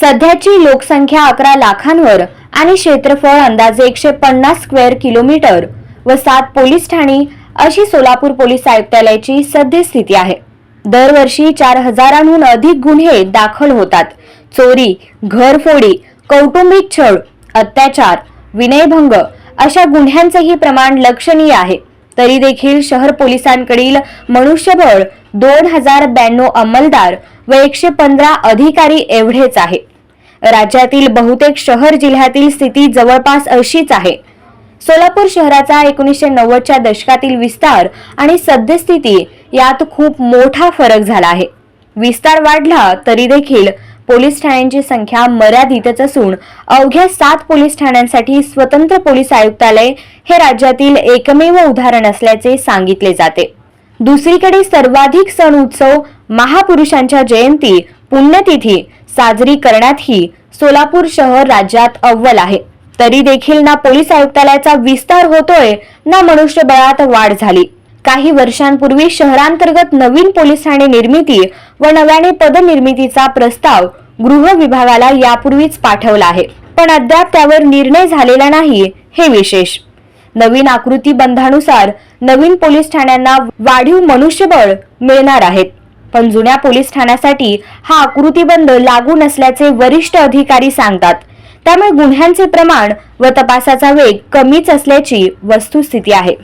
सध्याची लोकसंख्या अकरा लाखांवर आणि क्षेत्रफळ अंदाजे एकशे पन्नास स्क्वेअर किलोमीटर व सात पोलीस ठाणी अशी सोलापूर पोलीस आयुक्तालयाची सद्यस्थिती आहे. दरवर्षी चार हजारांहून अधिक गुन्हे दाखल होतात. चोरी घरफोडी कौटुंबिक छळ अत्याचार विनयभंग अशा गुन्ह्यांचेही प्रमाण लक्षणीय आहे. तरी देखील शहर पोलिसांकडील मनुष्यबळ दोन हजार ब्याण्णव अंमलदार व एकशे पंधरा अधिकारी एवढेच आहे राज्यातील बहुतेक शहर जिल्ह्यातील स्थिती जवळपास अशीच आहे. सोलापूर शहराचा एकोणीसशे नव्वदच्या दशकातील विस्तार आणि सद्यस्थिती यात खूप मोठा फरक झाला आहे. विस्तार वाढला तरी देखील पोलीस ठाण्यांची संख्या मर्यादितच असून अवघ्या सात पोलीस ठाण्यांसाठी स्वतंत्र पोलीस आयुक्तालय हे राज्यातील एकमेव उदाहरण असल्याचे सांगितले जाते. दुसरीकडे सर्वाधिक सण उत्सव महापुरुषांच्या जयंती पुण्यतिथी साजरी करण्यातही सोलापूर शहर राज्यात अव्वल आहे. तरी देखील ना पोलीस आयुक्तालयाचा विस्तार होतोय ना मनुष्यबळात वाढ झाली. काही वर्षांपूर्वी शहरांतर्गत नवीन पोलीस ठाणे निर्मिती व नव्याने पदनिर्मितीचा प्रस्ताव गृह विभागाला यापूर्वीच पाठवला आहे. पण अद्याप त्यावर निर्णय झालेला नाही हे विशेष. नवीन आकृती बंधानुसार नवीन पोलीस ठाण्यांना वाढीव मनुष्यबळ मिळणार आहेत. पण जुन्या पोलीस ठाण्यासाठी हा आकृतीबंध लागू नसल्याचे वरिष्ठ अधिकारी सांगतात. त्यामुळे गुन्ह्यांचे प्रमाण व तपासाचा वेग कमीच असल्याची वस्तुस्थिती आहे.